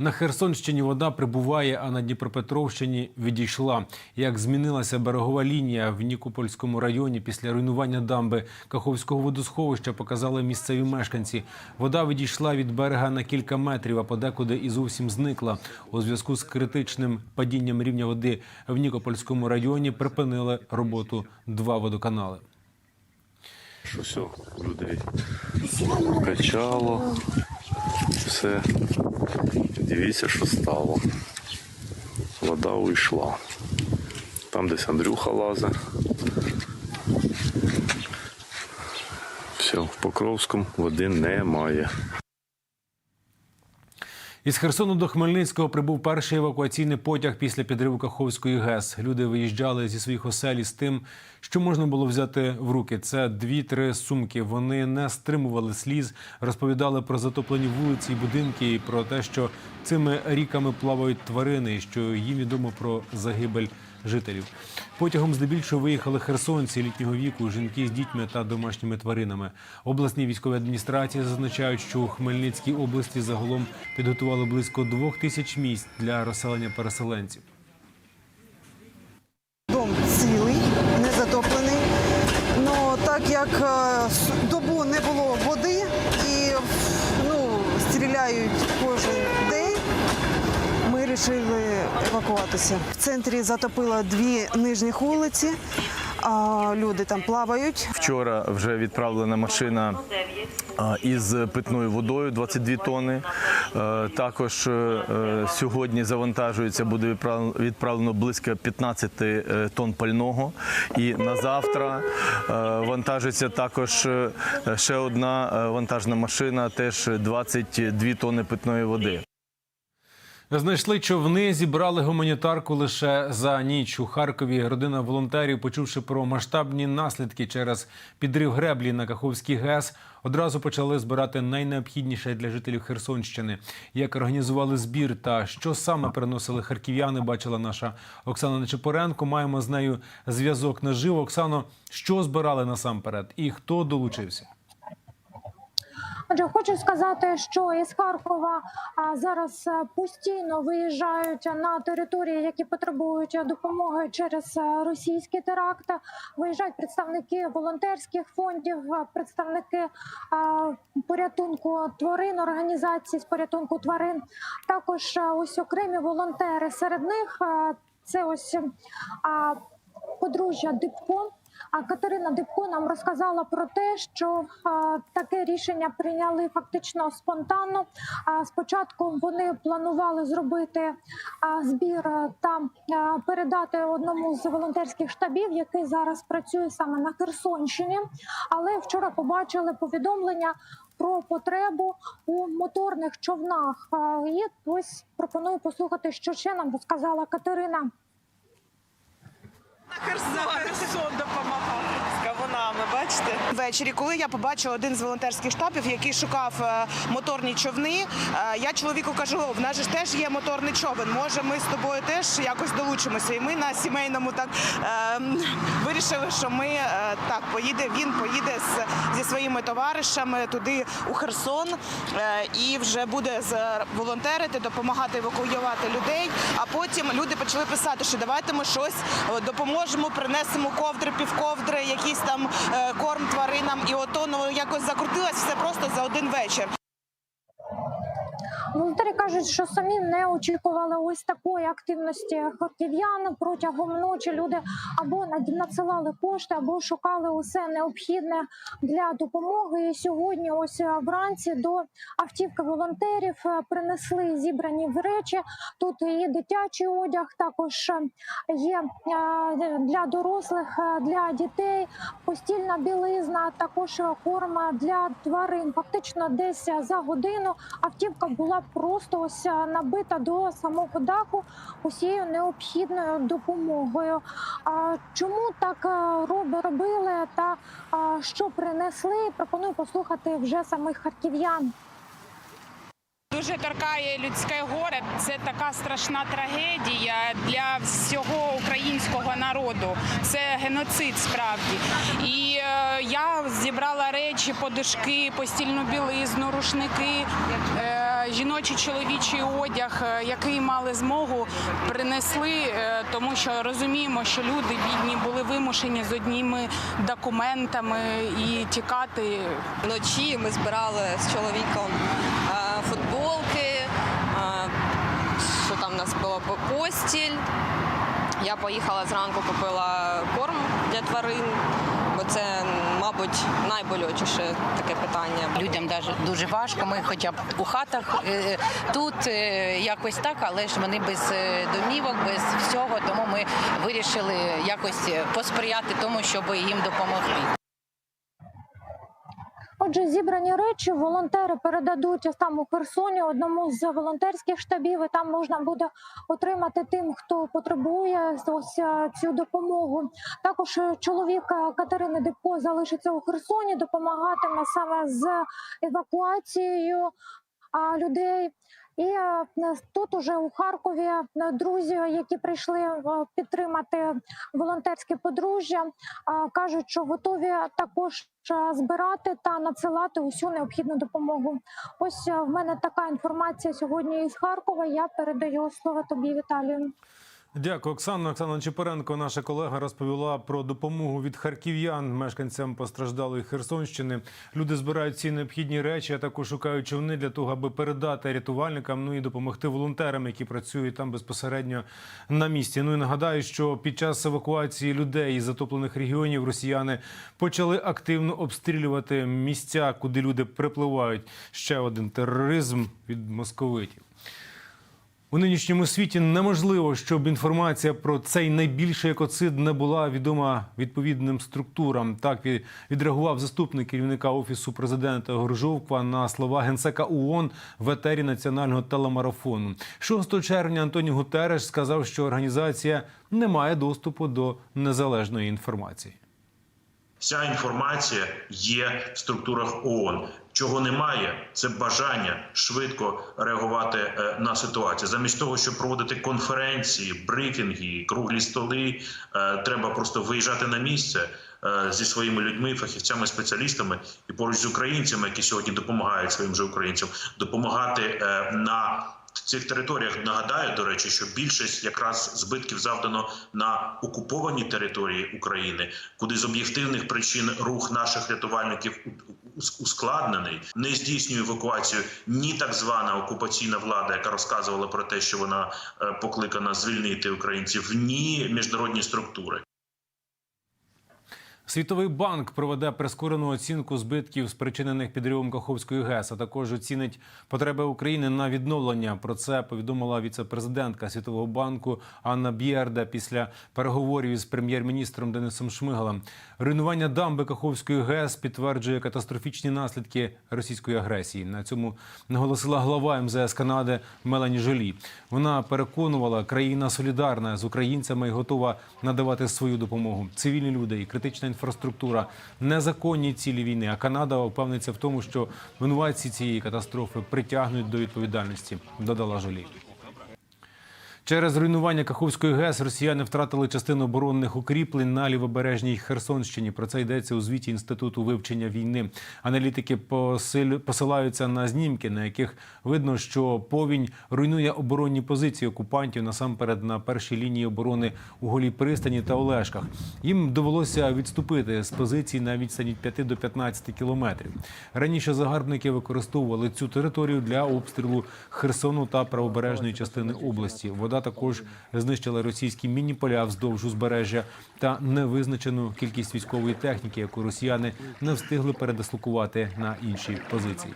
На Херсонщині вода прибуває, а на Дніпропетровщині відійшла. Як змінилася берегова лінія в Нікопольському районі після руйнування дамби Каховського водосховища, показали місцеві мешканці. Вода відійшла від берега на кілька метрів, а подекуди і зовсім зникла. У зв'язку з критичним падінням рівня води в Нікопольському районі припинили роботу два водоканали. що все, людей качало, все. Дивіться, що стало. Вода уйшла. Там десь Андрюха лазить. Все, в Покровському води немає. Із Херсону до Хмельницького прибув перший евакуаційний потяг після підриву Каховської ГЕС. Люди виїжджали зі своїх оселі з тим, що можна було взяти в руки. Це дві-три сумки. Вони не стримували сліз, розповідали про затоплені вулиці і будинки, і про те, що цими ріками плавають тварини, і що їм відомо про загибель жителів. Потягом здебільшого виїхали херсонці літнього віку, жінки з дітьми та домашніми тваринами. Обласні військові адміністрації зазначають, що у Хмельницькій області загалом підготували близько двох тисяч місць для розселення переселенців. Дом цілий, не затоплений. Ну так як е, добу не було евакуватися. В центрі затопило дві нижніх вулиці, люди там плавають. Вчора вже відправлена машина із питною водою 22 тонни. Також е, сьогодні завантажується, буде відправлено близько 15 е, тонн пального. І на завтра е, вантажиться також ще одна вантажна машина, теж 22 тонни питної води. Знайшли човни, зібрали гуманітарку лише за ніч у Харкові. Родина волонтерів, почувши про масштабні наслідки через підрив греблі на Каховський ГЕС, одразу почали збирати найнеобхідніше для жителів Херсонщини. Як організували збір та що саме приносили харків'яни, бачила наша Оксана Нечепоренко. Маємо з нею зв'язок наживо. Оксано, що збирали насамперед і хто долучився? Отже, хочу сказати, що із Харкова зараз е, постійно виїжджають на території, які потребують допомоги через е, російські теракти. Виїжджають представники волонтерських фондів, е, представники порятунку тварин, організацій з порятунку тварин. Також ось окремі волонтери. Серед них це ось подружжя Дибко. А Катерина Дибко нам розказала про те, що таке рішення прийняли фактично спонтанно. А спочатку вони планували зробити збір а, та а, передати одному з волонтерських штабів, який зараз працює саме на Херсонщині. Але вчора побачили повідомлення. Про потребу у моторних човнах і ось пропоную послухати, що ще нам розказала Катерина. Херсон допомагав з бачите? Ввечері, коли я побачила один з волонтерських штабів, який шукав е, моторні човни, е, я чоловіку кажу: в нас ж теж є моторний човен. Може, ми з тобою теж якось долучимося. І ми на сімейному так е, вирішили, що ми так поїде. Він поїде з, зі своїми товаришами туди у Херсон і вже буде волонтерити, допомагати евакуювати людей. А потім люди почали писати, що давайте ми щось допоможемо, принесемо ковдри, півковдри, якийсь там е, корм тваринам. І ото ну, якось закрутилось все просто за один вечір. Волонтери кажуть, що самі не очікували ось такої активності харків'ян протягом ночі. Люди або над- надсилали кошти, або шукали усе необхідне для допомоги. І сьогодні, ось е, вранці, до автівки волонтерів е, принесли зібрані в речі. Тут і дитячий одяг, також е, є для дорослих, для дітей, постільна білизна, також е, корм для тварин. Фактично, десь за годину автівка була просто ось е, набита до самого даху усією необхідною допомогою. А чому так е, робили та що принесли? Пропоную послухати вже самих харків'ян. Дуже торкає людське горе. Це така страшна трагедія для всього українського народу. Це геноцид справді. І речі, подушки, постільну білизну, рушники, е, жіночий чоловічий одяг, е, який мали змогу, принесли, е, тому що розуміємо, що люди бідні були вимушені з одніми документами і тікати Вночі ми збирали з чоловіком футболки, що там у нас було по- постіль. Я поїхала зранку, купила корм для тварин, це, мабуть, найболючіше таке питання. Людям дуже важко. Ми хоча б у хатах е, тут е, якось так, але ж вони без е, домівок, без всього. Тому ми вирішили якось посприяти тому, щоб їм допомогти. Отже, зібрані речі волонтери передадуть там у Херсоні одному з волонтерських штабів. І там можна буде отримати тим, хто потребує ось е, цю допомогу. Також е, чоловік е, Катерини Дипко залишиться у Херсоні, допомагатиме саме з евакуацією людей. І е, тут уже у Харкові е, друзі, які прийшли е, підтримати волонтерське подружжя, кажуть, що готові також збирати та надсилати усю необхідну допомогу. Ось в мене така інформація сьогодні із Харкова. Я передаю слово тобі, Віталію. Дякую, Оксана. Оксана Чепаренко, наша колега, розповіла про допомогу від харків'ян, мешканцям постраждалої Херсонщини. Люди збирають ці необхідні речі, а також шукають човни для того, аби передати рятувальникам, ну і допомогти волонтерам, які працюють там безпосередньо на місці. Ну і нагадаю, що під час евакуації людей із затоплених регіонів росіяни почали активно обстрілювати місця, куди люди припливають. Ще один тероризм від московитів. У нинішньому світі неможливо, щоб інформація про цей найбільший екоцид не була відома відповідним структурам. Так ві- відреагував заступник керівника офісу президента Горжовква на слова генсека ООН в етері національного телемарафону. 6 червня Антоні Гутереш сказав, що організація не має доступу до незалежної інформації. Вся інформація є в структурах ООН. Чого немає, це бажання швидко реагувати е, на ситуацію. Замість того, щоб проводити конференції, брифінги, круглі столи, е, треба просто виїжджати на місце е, зі своїми людьми, фахівцями, спеціалістами і поруч з українцями, які сьогодні допомагають своїм же українцям, допомагати на цих територіях. Нагадаю, до речі, що більшість якраз збитків завдано на окупованій території України, куди з об'єктивних причин рух наших рятувальників ускладнений, не здійснює евакуацію ні так звана окупаційна влада, яка розказувала про те, що вона е, покликана звільнити українців, ні міжнародні структури. Світовий банк проведе прискорену оцінку збитків, спричинених підривом Каховської ГЕС, а також оцінить потреби України на відновлення. Про це повідомила віце-президентка Світового банку Анна Бєрда після переговорів із прем'єр-міністром Денисом Шмигалем. Руйнування дамби Каховської ГЕС підтверджує катастрофічні наслідки російської агресії. На цьому наголосила глава МЗС Канади Мелані Жолі. Вона переконувала, країна солідарна з українцями і готова надавати свою допомогу. Цивільні люди і критична інфраструктура, незаконні цілі війни. А Канада впевниться в тому, що винуватці цієї катастрофи притягнуть до відповідальності. Додала Жолі. Через руйнування Каховської ГЕС росіяни втратили частину оборонних укріплень на лівобережній Херсонщині. Про це йдеться у звіті інституту вивчення війни. Аналітики посилаються на знімки, на яких видно, що повінь руйнує оборонні позиції окупантів насамперед на першій лінії оборони у голій пристані та Олешках. Їм довелося відступити з позицій на відстані 5 до 15 кілометрів. Раніше загарбники використовували цю територію для обстрілу Херсону та правобережної частини області. Вода також знищила російські міні-поля вздовж узбережжя та невизначену кількість військової техніки, яку росіяни не встигли передислокувати на інші позиції.